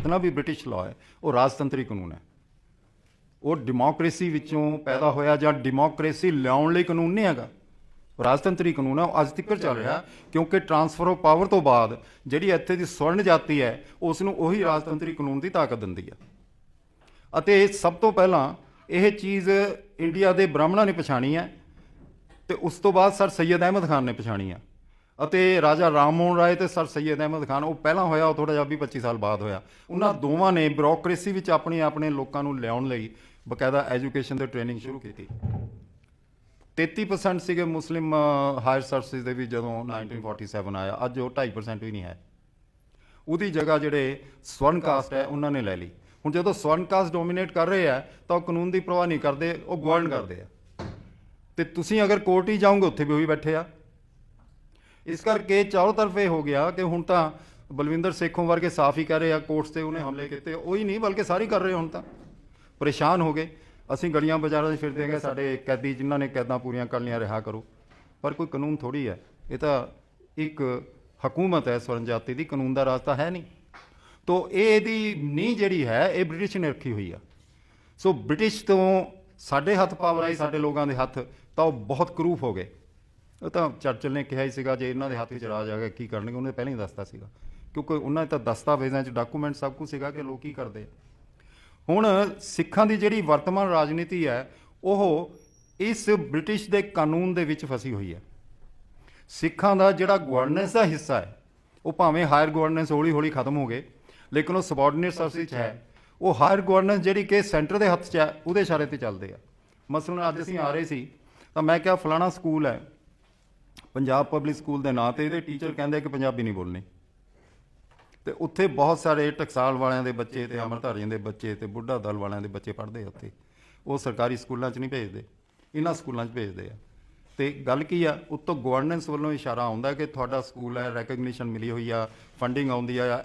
ਜਿੰਨਾ ਵੀ British law ਹੈ, ਉਹ ਰਾਜਤੰਤਰੀ ਕਾਨੂੰਨ ਹੈ। ਉਹ ਡੈਮੋਕ੍ਰੇਸੀ ਵਿੱਚੋਂ ਪੈਦਾ ਹੋਇਆ ਜਾਂ ਡੈਮੋਕ੍ਰੇਸੀ ਲਿਆਉਣ ਲਈ ਕਾਨੂੰਨ ਨਹੀਂ ਹੈਗਾ। ਰਾਜਤੰਤਰੀ ਕਾਨੂੰਨ ਹੈ, ਉਹ ਅੱਜ ਤੱਕ ਚੱਲ ਰਿਹਾ ਕਿਉਂਕਿ ਟਰਾਂਸਫਰ ਆਫ ਪਾਵਰ ਤੋਂ ਬਾਅਦ ਜਿਹੜੀ ਇੱਥੇ ਦੀ ਸਵਰਨ ਜਾਤੀ ਹੈ ਉਸ ਨੂੰ ਉਹੀ ਰਾਜਤੰਤਰੀ ਕਾਨੂੰਨ ਦੀ ਤਾਕਤ ਦਿੰਦੀ ਹੈ। ਅਤੇ ਸਭ ਤੋਂ ਪਹਿਲਾਂ ਇਹ ਚੀਜ਼ ਇੰਡੀਆ ਦੇ ਬ੍ਰਾਹਮਣਾਂ ਨੇ ਪਛਾਣੀ ਹੈ ਤੇ ਉਸ ਤੋਂ ਬਾਅਦ ਸਰ ਸੈਯਦ ਅਹਿਮਦ ਖਾਨ ਨੇ ਪਛਾਣੀ ਹੈ। ਅਤੇ ਰਾਜਾ ਰਾਮ ਮੋਹਨ ਰਾਏ ਤੇ ਸਰ ਸੈਯਦ ਅਹਿਮਦ ਖਾਨ, ਉਹ ਪਹਿਲਾਂ ਹੋਇਆ, ਉਹ ਥੋੜਾ ਜਿਹਾ ਵੀ 25 ਸਾਲ ਬਾਅਦ ਹੋਇਆ। ਉਹਨਾਂ ਦੋਵਾਂ ਨੇ ਬਿਊਰੋਕ੍ਰੇਸੀ ਵਿੱਚ ਆਪਣੇ ਆਪਣੇ ਲੋਕਾਂ ਨੂੰ ਲਿਆਉਣ ਲਈ ਬਕਾਇਦਾ ਐਜੂਕੇਸ਼ਨ ਤੇ ਟ੍ਰੇਨਿੰਗ ਸ਼ੁਰੂ ਕੀਤੀ। 33% ਸੀਗੇ ਮੁਸਲਿਮ ਹਾਇਰ ਸਰਵਿਸ ਦੇ ਵੀ ਜਦੋਂ 1947 ਆਇਆ, ਅੱਜ ਉਹ 2.5% ਵੀ ਨਹੀਂ ਹੈ। ਉਹਦੀ ਜਗ੍ਹਾ ਜਿਹੜੇ ਸਵਰਨ ਕਾਸਟ ਹੈ, ਉਹਨਾਂ ਨੇ ਲੈ ਲਈ। ਹੁਣ ਜਦੋਂ ਸਵਰਨ ਕਾਸਟ ਡੋਮੀਨੇਟ ਕਰ ਰਹੇ ਆ ਤਾਂ ਉਹ ਕਾਨੂੰਨ ਦੀ ਪਰਵਾਹ ਨਹੀਂ ਕਰਦੇ, ਉਹ ਗਵਰਨ ਕਰਦੇ ਆ। ਤੇ ਤੁਸੀਂ ਅਗਰ ਕੋਰਟ ਹੀ ਜਾਓਗੇ, ਉੱਥੇ ਵੀ ਉਹੀ ਬੈਠੇ ਆ। ਇਸ ਕਰਕੇ ਚਾਰੋਂ ਤਰਫ ਇਹ ਹੋ ਗਿਆ ਕਿ ਹੁਣ ਤਾਂ ਬਲਵਿੰਦਰ ਸੇਖੋਂ ਵਰਗੇ ਸਾਫ਼ ਹੀ ਕਰ ਰਹੇ ਆ ਕੋਰਟਸ ਤੇ ਉਹਨੇ ਹਮਲੇ ਕੀਤੇ। ਉਹ ਹੀ ਨਹੀਂ, ਬਲਕਿ ਸਾਰੇ ਕਰ ਰਹੇ ਹੁਣ ਤਾਂ। ਪਰੇਸ਼ਾਨ ਹੋ ਗਏ। ਅਸੀਂ ਗਲੀਆਂ ਬਾਜ਼ਾਰਾਂ 'ਚ ਫਿਰਦੇ ਹੈਗੇ, ਸਾਡੇ ਕੈਦੀ ਜਿਨ੍ਹਾਂ ਨੇ ਕੈਦਾਂ ਪੂਰੀਆਂ ਕਰ ਲਈਆਂ, ਰਿਹਾ ਕਰੋ। ਪਰ ਕੋਈ ਕਾਨੂੰਨ ਥੋੜੀ ਹੈ। ਇਹ ਤਾਂ ਇੱਕ ਹਕੂਮਤ ਹੈ, ਸਵਰਨ ਜਾਤੀ ਦੀ। ਕਾਨੂੰਨ ਦਾ ਰਾਸਤਾ ਹੈ ਨਹੀਂ। ਤੋ ਇਹ ਇਹਦੀ ਨੀਂਹ ਜਿਹੜੀ ਹੈ, ਇਹ ਬ੍ਰਿਟਿਸ਼ ਨੇ ਰੱਖੀ ਹੋਈ ਆ। ਸੋ ਬ੍ਰਿਟਿਸ਼ ਤੋਂ ਸਾਡੇ ਹੱਥ ਪਾਵਰ ਆਈ, ਸਾਡੇ ਲੋਕਾਂ ਦੇ ਹੱਥ, ਤਾਂ ਉਹ ਬਹੁਤ ਕਰੂਫ ਹੋ ਗਏ। ਉਹ ਤਾਂ ਚਰਚਲ ਨੇ ਕਿਹਾ ਹੀ ਸੀਗਾ ਜੇ ਇਹਨਾਂ ਦੇ ਹੱਥ ਵਿੱਚ ਰਾਜ ਆ ਗਿਆ, ਕੀ ਕਰਨਗੇ? ਉਹਨੇ ਪਹਿਲਾਂ ਹੀ ਦੱਸਤਾ ਸੀਗਾ। ਕਿਉਂਕਿ ਉਹਨਾਂ ਦੇ ਤਾਂ ਦਸਤਾਵੇਜ਼ਾਂ 'ਚ ਡਾਕੂਮੈਂਟ ਸਭ ਕੁਝ ਸੀਗਾ ਕਿ ਲੋਕ ਕੀ ਕਰਦੇ ਹੁਣ ਸਿੱਖਾਂ ਦੀ ਜਿਹੜੀ ਵਰਤਮਾਨ ਰਾਜਨੀਤੀ ਹੈ, ਉਹ ਇਸ ਬ੍ਰਿਟਿਸ਼ ਦੇ ਕਾਨੂੰਨ ਦੇ ਵਿੱਚ ਫਸੀ ਹੋਈ ਹੈ। ਸਿੱਖਾਂ ਦਾ ਜਿਹੜਾ ਗਵਰਨੈਂਸ ਦਾ ਹਿੱਸਾ ਹੈ, ਉਹ ਭਾਵੇਂ ਹਾਇਰ ਗਵਰਨੈਂਸ ਹੌਲੀ ਹੌਲੀ ਖਤਮ ਹੋ ਗਏ, ਲੇਕਿਨ ਉਹ ਸਬਆਰਡੀਨੇਟ ਸਰਵਿਸ 'ਚ ਹੈ। ਉਹ ਹਾਇਰ ਗਵਰਨੈਂਸ ਜਿਹੜੀ ਕਿ ਸੈਂਟਰ ਦੇ ਹੱਥ 'ਚ ਹੈ, ਉਹਦੇ ਇਸ਼ਾਰੇ ਤੇ ਚੱਲਦੇ ਆ। ਮਸਲਨ ਅੱਜ ਅਸੀਂ ਆ ਰਹੇ ਸੀ, ਤਾਂ ਮੈਂ ਕਿਹਾ ਫਲਾਣਾ ਸਕੂਲ ਹੈ ਪੰਜਾਬ ਪਬਲਿਕ ਸਕੂਲ ਦੇ ਨਾਂ ਤੇ ਇਹਦੇ ਟੀਚਰ ਕਹਿੰਦੇ ਕਿ ਪੰਜਾਬੀ ਨਹੀਂ ਬੋਲਣੀ। ਤੇ ਉੱਥੇ ਬਹੁਤ ਸਾਰੇ ਟਕਸਾਲ ਵਾਲਿਆਂ ਦੇ ਬੱਚੇ ਤੇ ਅਮਰਧਾਰੀਆਂ ਦੇ ਬੱਚੇ ਤੇ ਬੁੱਢਾ ਦਲ ਵਾਲਿਆਂ ਦੇ ਬੱਚੇ ਪੜ੍ਹਦੇ ਆ ਉੱਥੇ। ਉਹ ਸਰਕਾਰੀ ਸਕੂਲਾਂ 'ਚ ਨਹੀਂ ਭੇਜਦੇ, ਇਹਨਾਂ ਸਕੂਲਾਂ 'ਚ ਭੇਜਦੇ ਆ। ਤੇ ਗੱਲ ਕੀ ਆ, ਉੱਤੋਂ ਗਵਰਨੈਂਸ ਵੱਲੋਂ ਇਸ਼ਾਰਾ ਆਉਂਦਾ ਕਿ ਤੁਹਾਡਾ ਸਕੂਲ ਹੈ ਰੈਕਗਨੀਸ਼ਨ ਮਿਲੀ ਹੋਈ ਆ ਫੰਡਿੰਗ ਆਉਂਦੀ ਆ,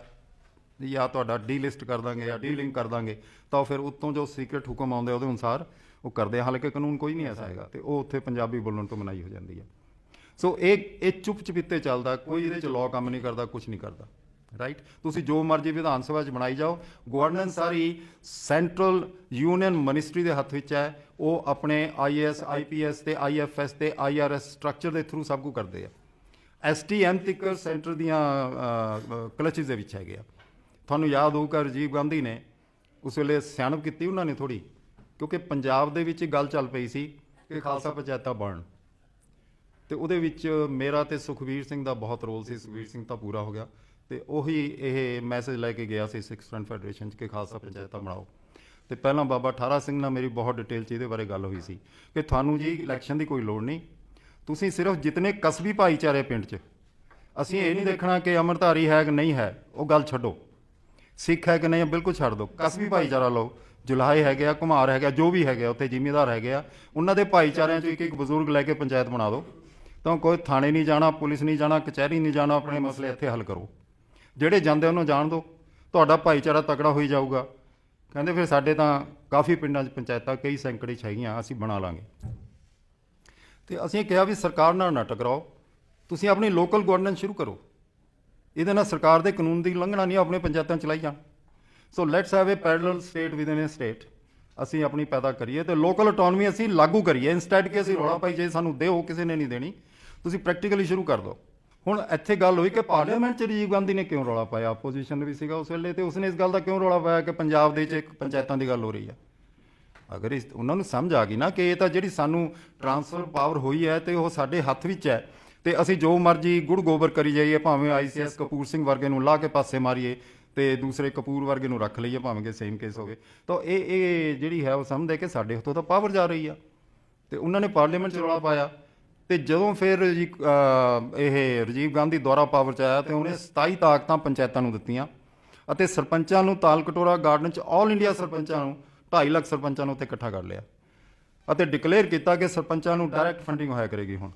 ਜਾਂ ਤੁਹਾਡਾ ਡੀਲਿਸਟ ਕਰ ਦਾਂਗੇ ਜਾਂ ਡੀਲਿੰਕ ਕਰ ਦਾਂਗੇ, ਤਾਂ ਫਿਰ ਉੱਤੋਂ ਜੋ ਸੀਕ੍ਰੇਟ ਹੁਕਮ ਆਉਂਦੇ ਆ ਉਹਦੇ ਅਨੁਸਾਰ ਉਹ ਕਰਦੇ ਹਾਲਾਂਕਿ ਕਾਨੂੰਨ ਕੋਈ ਨਹੀਂ ਐਸਾ ਹੈਗਾ ਤੇ ਉਹ ਉੱਥੇ ਪੰਜਾਬੀ ਬੋਲਣ ਤੋਂ ਮਨਾਹੀ ਹੋ ਜਾਂਦੀ ਹੈ ਸੋ ਇਹ ਇਹ ਚੁੱਪ ਚਪੀਤੇ ਚੱਲਦਾ, ਕੋਈ ਇਹਦੇ ਚ ਲਾਅ ਕੰਮ ਨਹੀਂ ਕਰਦਾ ਕੁਝ ਨਹੀਂ ਕਰਦਾ ਰਾਈਟ ਤੁਸੀਂ ਜੋ ਮਰਜ਼ੀ ਵਿਧਾਨ ਸਭਾ ਚ ਬਣਾਈ ਜਾਓ ਗਵਰਨੈਂਸ ਸਾਰੀ ਸੈਂਟਰਲ ਯੂਨੀਅਨ ਮਿਨਿਸਟਰੀ ਦੇ ਹੱਥ ਵਿੱਚ ਹੈ, ਉਹ ਆਪਣੇ ਆਈਐਸ ਆਈਪੀਐਸ ਤੇ ਆਈਐਫਐਸ ਤੇ ਆਈਆਰਐਸ ਸਟਰਕਚਰ ਦੇ ਥਰੂ ਸਭ ਕੁਝ ਕਰਦੇ ਆ। ਐਸਟੀਐਮ ਤੱਕ ਸੈਂਟਰ ਦੀਆਂ ਕਲਚਸ ਦੇ ਵਿੱਚ ਹੈਗੇ ਆ। ਤੁਹਾਨੂੰ ਯਾਦ ਹੋਊਗਾ, ਰਾਜੀਵ ਗਾਂਧੀ ਨੇ ਉਸ ਵੇਲੇ ਸਿਆਣਪ ਕੀਤੀ ਉਹਨਾਂ ਨੇ ਥੋੜੀ ਕਿਉਂਕਿ ਪੰਜਾਬ ਦੇ ਵਿੱਚ ਗੱਲ ਚੱਲ ਪਈ ਸੀ ਕਿ ਖਾਲਸਾ ਪੰਚਾਇਤਾਂ ਬਣਨ। ਤੇ ਉਹਦੇ ਵਿੱਚ ਮੇਰਾ ਤੇ ਸੁਖਵੀਰ ਸਿੰਘ ਦਾ ਬਹੁਤ ਰੋਲ ਸੀ। ਸੁਖਵੀਰ ਸਿੰਘ ਤਾਂ ਪੂਰਾ ਹੋ ਗਿਆ। ਤੇ ਉਹੀ ਇਹ ਮੈਸੇਜ ਲੈ ਕੇ ਗਿਆ ਸੀ ਸਿੱਖ ਸਟੂਡੈਂਟ ਫੈਡਰੇਸ਼ਨ ਚ ਕਿ ਖਾਲਸਾ ਪੰਚਾਇਤਾਂ ਬਣਾਓ। ਤੇ ਪਹਿਲਾਂ ਬਾਬਾ ਠਾਰਾ ਸਿੰਘ ਨਾਲ ਮੇਰੀ ਬਹੁਤ ਡਿਟੇਲ ਚ ਇਹਦੇ ਬਾਰੇ ਗੱਲ ਹੋਈ ਸੀ ਕਿ ਤੁਹਾਨੂੰ ਜੀ ਇਲੈਕਸ਼ਨ ਦੀ ਕੋਈ ਲੋੜ ਨਹੀਂ। ਤੁਸੀਂ ਸਿਰਫ ਜਿਤਨੇ ਕਸਬੀ ਭਾਈਚਾਰੇ ਪਿੰਡ ਚ, ਅਸੀਂ ਇਹ ਨਹੀਂ ਦੇਖਣਾ ਕਿ ਅਮਰਧਾਰੀ ਹੈ ਕਿ ਨਹੀਂ ਹੈ, ਉਹ ਗੱਲ ਛੱਡੋ। ਸਿੱਖ ਹੈ ਕਿ ਨਹੀਂ, ਬਿਲਕੁਲ ਛੱਡ ਦਿਓ। ਕਸਬੀ ਭਾਈਚਾਰਾ ਲਓ, ਜੁਲਾਹੇ ਹੈਗੇ ਆ ਕੁਮਾਰ ਹੈਗਾ ਜੋ ਵੀ ਹੈਗੇ ਆ, ਉੱਥੇ ਜ਼ਿਮੀਂਦਾਰ ਹੈਗੇ ਆ, ਉਹਨਾਂ ਦੇ ਭਾਈਚਾਰਿਆਂ 'ਚ ਇੱਕ ਇੱਕ ਬਜ਼ੁਰਗ ਲੈ ਕੇ ਪੰਚਾਇਤ ਬਣਾ ਦਿਓ। ਤਾਂ ਕੋਈ ਥਾਣੇ ਨਹੀਂ ਜਾਣਾ, ਪੁਲਿਸ ਨਹੀਂ ਜਾਣਾ, ਕਚਹਿਰੀ ਨਹੀਂ ਜਾਣਾ, ਆਪਣੇ ਮਸਲੇ ਇੱਥੇ ਹੱਲ ਕਰੋ। ਜਿਹੜੇ ਜਾਂਦੇ ਉਹਨੂੰ ਜਾਣ ਦਿਓ। ਤੁਹਾਡਾ ਭਾਈਚਾਰਾ ਤਕੜਾ ਹੋਈ ਜਾਊਗਾ। ਕਹਿੰਦੇ ਫਿਰ ਸਾਡੇ ਤਾਂ ਕਾਫੀ ਪਿੰਡਾਂ 'ਚ ਪੰਚਾਇਤਾਂ, ਕਈ ਸੈਂਕੜੇ 'ਚ ਹੈਗੀਆਂ ਅਸੀਂ ਬਣਾ ਲਾਂਗੇ। ਤੇ ਅਸੀਂ ਕਿਹਾ ਵੀ ਸਰਕਾਰ ਨਾਲ ਨਾ ਟਕਰਾਓ। ਤੁਸੀਂ ਆਪਣੀ ਲੋਕਲ ਗਵਰਨੈਂਸ ਸ਼ੁਰੂ ਕਰੋ। ਇਹਦੇ ਨਾਲ ਸਰਕਾਰ ਦੇ ਕਾਨੂੰਨ ਦੀ ਉਲੰਘਣਾ ਨਹੀਂ ਆਪਣੇ ਪੰਚਾਇਤਾਂ ਚਲਾਈ ਜਾਣ। So let's have a parallel state within a state ਅਸੀਂ ਆਪਣੀ ਪੈਦਾ ਕਰੀਏ ਤੇ ਲੋਕਲ ਆਟੋਨਮੀ ਅਸੀਂ ਲਾਗੂ ਕਰੀਏ। ਇਨਸਟੈਡ ਕਿ ਅਸੀਂ ਰੌਲਾ ਪਾਈ ਜੇ ਸਾਨੂੰ ਦਿਓ, ਕਿਸੇ ਨੇ ਨਹੀਂ ਦੇਣੀ। ਤੁਸੀਂ ਪ੍ਰੈਕਟੀਕਲੀ ਸ਼ੁਰੂ ਕਰ ਦਿਓ। ਹੁਣ ਇੱਥੇ ਗੱਲ ਹੋਈ ਕਿ ਪਾਰਲੀਮੈਂਟ ਚ ਰਾਜੀਵ ਗਾਂਧੀ ਨੇ ਕਿਉਂ ਰੌਲਾ ਪਾਇਆ? ਆਪੋਜੀਸ਼ਨ ਵੀ ਸੀਗਾ ਉਸ ਵੇਲੇ ਤੇ ਉਸਨੇ ਇਸ ਗੱਲ ਦਾ ਕਿਉਂ ਰੌਲਾ ਪਾਇਆ ਕਿ ਪੰਜਾਬ ਦੇ ਵਿੱਚ ਇੱਕ ਪੰਚਾਇਤਾਂ ਦੀ ਗੱਲ ਹੋ ਰਹੀ ਹੈ? ਅਗਰ ਇਸ ਉਹਨਾਂ ਨੂੰ ਸਮਝ ਆ ਗਈ ਨਾ ਕਿ ਇਹ ਤਾਂ ਜਿਹੜੀ ਸਾਨੂੰ ਟਰਾਂਸਫਰ ਪਾਵਰ ਹੋਈ ਹੈ ਤੇ ਉਹ ਸਾਡੇ ਹੱਥ ਵਿੱਚ ਹੈ ਤੇ ਅਸੀਂ ਜੋ ਮਰਜ਼ੀ ਗੁੜ ਗੋਬਰ ਕਰੀ ਜਾਈਏ, ਭਾਵੇਂ ਆਈਸੀਐਸ ਕਪੂਰ ਸਿੰਘ ਵਰਗੇ ਨੂੰ ਲਾ ਕੇ ਪਾਸੇ ਮਾਰੀਏ। ਤੇ ਦੂਸਰੇ ਕਪੂਰ ਵਰਗੇ ਨੂੰ ਰੱਖ ਲਈਏ, ਭਾਵੇਂ ਕਿ ਸੇਮ ਕੇਸ ਹੋਵੇ। ਤਾਂ ਇਹ ਇਹ ਜਿਹੜੀ ਹੈ, ਉਹ ਸਮਝਦੇ ਕਿ ਸਾਡੇ ਹੱਥੋਂ ਤਾਂ ਪਾਵਰ ਜਾ ਰਹੀ ਆ। ਤੇ ਉਹਨਾਂ ਨੇ ਪਾਰਲੀਮੈਂਟ 'ਚ ਰੌਲਾ ਪਾਇਆ। ਤੇ ਜਦੋਂ ਫਿਰ ਜੀ ਇਹ ਰਾਜੀਵ ਗਾਂਧੀ ਦੁਆਰਾ ਪਾਵਰ 'ਚ ਆਇਆ, ਤੇ ਉਹਨੇ 27 ਤਾਕਤਾਂ ਪੰਚਾਇਤਾਂ ਨੂੰ ਦਿੱਤੀਆਂ। ਅਤੇ ਸਰਪੰਚਾਂ ਨੂੰ ਤਾਲਕਟੋਰਾ ਗਾਰਡਨ 'ਚ ਆਲ ਇੰਡੀਆ ਸਰਪੰਚਾਂ ਨੂੰ 2.5 ਲੱਖ ਸਰਪੰਚਾਂ ਨੂੰ ਉੱਥੇ ਇਕੱਠਾ ਕਰ ਲਿਆ। ਅਤੇ ਡਿਕਲੇਅਰ ਕੀਤਾ ਕਿ ਸਰਪੰਚਾਂ ਨੂੰ ਡਾਇਰੈਕਟ ਫੰਡਿੰਗ ਹੋਇਆ ਕਰੇਗੀ ਹੁਣ।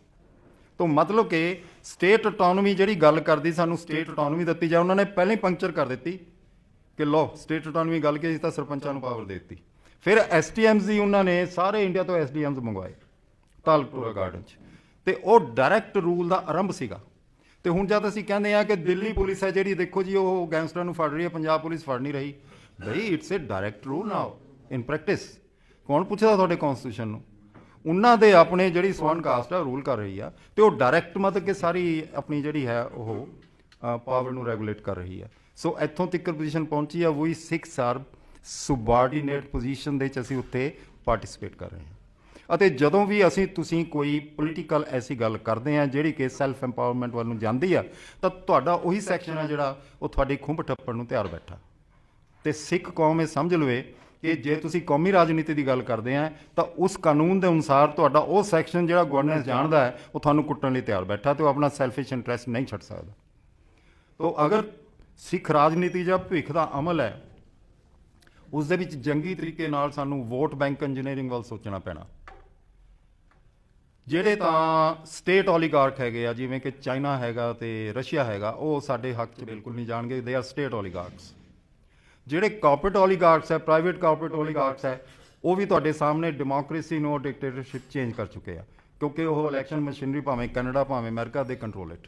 ਤੋਂ ਮਤਲਬ ਕਿ ਸਟੇਟ ਆਟੋਨੋਮੀ ਜਿਹੜੀ ਗੱਲ ਕਰਦੀ ਸਾਨੂੰ ਸਟੇਟ ਆਟੋਨੋਮੀ ਦਿੱਤੀ ਜਾ ਉਹਨਾਂ ਨੇ ਪਹਿਲਾਂ ਹੀ ਪੰਕਚਰ ਕਰ ਦਿੱਤੀ ਕਿ ਲੋ ਸਟੇਟ ਆਟੋਨੋਮੀ ਗੱਲ ਕੀਤੀ ਤਾਂ ਸਰਪੰਚਾਂ ਨੂੰ ਪਾਵਰ ਦੇ ਦਿੱਤੀ। ਫਿਰ ਐਸਟੀਐਮਸ ਦੀ ਉਹਨਾਂ ਨੇ ਸਾਰੇ ਇੰਡੀਆ ਤੋਂ ਐਸਡੀਐਮਸ ਮੰਗਵਾਏ ਤਾਲਕਟੋਰਾ ਗਾਰਡਨ ਚ। ਤੇ ਉਹ ਡਾਇਰੈਕਟ ਰੂਲ ਦਾ ਆਰੰਭ ਸੀਗਾ। ਤੇ ਹੁਣ ਜਦ ਅਸੀਂ ਕਹਿੰਦੇ ਆ ਕਿ ਦਿੱਲੀ ਪੁਲਿਸ ਹੈ ਜਿਹੜੀ ਦੇਖੋ ਜੀ ਉਹ ਗੈਂਗਸਟਰ ਨੂੰ ਫੜ ਰਹੀ ਹੈ ਪੰਜਾਬ ਪੁਲਿਸ ਫੜ ਨਹੀਂ ਰਹੀ। ਬਈ it's a direct rule now in practice ਕੌਣ ਪੁੱਛਦਾ ਤੁਹਾਡੇ ਕਨਸਟੀਟਿਊਸ਼ਨ ਨੂੰ? ਉਹਨਾਂ ਦੇ ਆਪਣੇ ਜਿਹੜੀ ਸਵਨ ਕਾਸਟ ਆ, ਰੂਲ ਕਰ ਰਹੀ ਆ। ਤੇ ਉਹ ਡਾਇਰੈਕਟ ਮਤਲਬ ਕਿ ਸਾਰੀ ਆਪਣੀ ਜਿਹੜੀ ਹੈ ਉਹ ਪਾਵਰ ਨੂੰ ਰੈਗੂਲੇਟ ਕਰ ਰਹੀ ਆ। ਸੋ ਇੱਥੋਂ ਤੱਕ ਪੋਜੀਸ਼ਨ ਪਹੁੰਚੀ ਆ ਵੀ 6 ਆਰ ਸੁਬਾਰਡੀਨੇਟ ਪੋਜੀਸ਼ਨ ਦੇ ਚ ਅਸੀਂ ਉੱਥੇ ਪਾਰਟਿਸਿਪੇਟ ਕਰ ਰਹੇ ਹਾਂ। ਅਤੇ ਜਦੋਂ ਵੀ ਅਸੀਂ, ਤੁਸੀਂ ਕੋਈ ਪੋਲੀਟੀਕਲ ਐਸੀ ਗੱਲ ਕਰਦੇ ਆ, ਜਿਹੜੀ ਕਿ ਸੈਲਫ ਐਮਪਾਵਰਮੈਂਟ ਵੱਲ ਨੂੰ ਜਾਂਦੀ ਆ, ਤਾਂ ਤੁਹਾਡਾ ਉਹੀ ਸੈਕਸ਼ਨ ਆ ਜਿਹੜਾ ਉਹ ਤੁਹਾਡੀ ਖੁੰਭ ਠੱਪਣ ਨੂੰ ਤਿਆਰ ਬੈਠਾ। ਤੇ ਸਿੱਖ ਕੌਮ ਇਹ ਸਮਝ ਲਵੇ ਕਿ ਜੇ ਤੁਸੀਂ ਕੌਮੀ ਰਾਜਨੀਤੀ ਦੀ ਗੱਲ ਕਰਦੇ ਆ ਤਾਂ ਉਸ ਕਾਨੂੰਨ ਦੇ ਅਨੁਸਾਰ ਤੁਹਾਡਾ ਉਹ ਸੈਕਸ਼ਨ ਜਿਹੜਾ ਗਵਰਨੈਂਸ ਜਾਣਦਾ ਹੈ ਉਹ ਤੁਹਾਨੂੰ ਕੁੱਟਣ ਲਈ ਤਿਆਰ ਬੈਠਾ ਤੇ ਉਹ ਆਪਣਾ ਸੈਲਫਿਸ਼ ਇੰਟਰਸਟ ਨਹੀਂ ਛੱਡ ਸਕਦਾ। ਤੋ ਅਗਰ ਸਿੱਖ ਰਾਜਨੀਤੀ ਜਾਂ ਭਵਿੱਖ ਦਾ ਅਮਲ ਹੈ ਉਸ ਦੇ ਵਿੱਚ ਜੰਗੀ ਤਰੀਕੇ ਨਾਲ ਸਾਨੂੰ ਵੋਟ ਬੈਂਕ ਇੰਜੀਨੀਅਰਿੰਗ ਵੱਲ ਸੋਚਣਾ ਪੈਣਾ। ਜਿਹੜੇ ਤਾਂ ਸਟੇਟ ਓਲੀਗਾਰਕ ਹੈਗੇ ਆ ਜਿਵੇਂ ਕਿ ਚਾਈਨਾ ਹੈਗਾ ਤੇ ਰਸ਼ੀਆ ਹੈਗਾ ਉਹ ਸਾਡੇ ਹੱਕ 'ਚ ਬਿਲਕੁਲ ਨਹੀਂ ਜਾਣਗੇ ਦੇ ਆਰ ਸਟੇਟ ਓਲੀਗਾਰਕਸ ਜਿਹੜੇ ਕਾਰਪੋਰੇਟ ਓਲੀਗਾਰਕਸ ਹੈ ਪ੍ਰਾਈਵੇਟ ਕਾਰਪੋਰੇਟ ਓਲੀਗਾਰਕਸ ਹੈ, ਉਹ ਵੀ ਤੁਹਾਡੇ ਸਾਹਮਣੇ ਡੈਮੋਕ੍ਰੇਸੀ ਨੂੰ ਡਿਕਟੇਟਰਸ਼ਿਪ ਚੇਂਜ ਕਰ ਚੁੱਕੇ ਆ, ਕਿਉਂਕਿ ਉਹ ਇਲੈਕਸ਼ਨ ਮਸ਼ੀਨਰੀ ਭਾਵੇਂ ਕੈਨੇਡਾ ਭਾਵੇਂ ਅਮਰੀਕਾ ਦੇ ਕੰਟਰੋਲ ਇਟ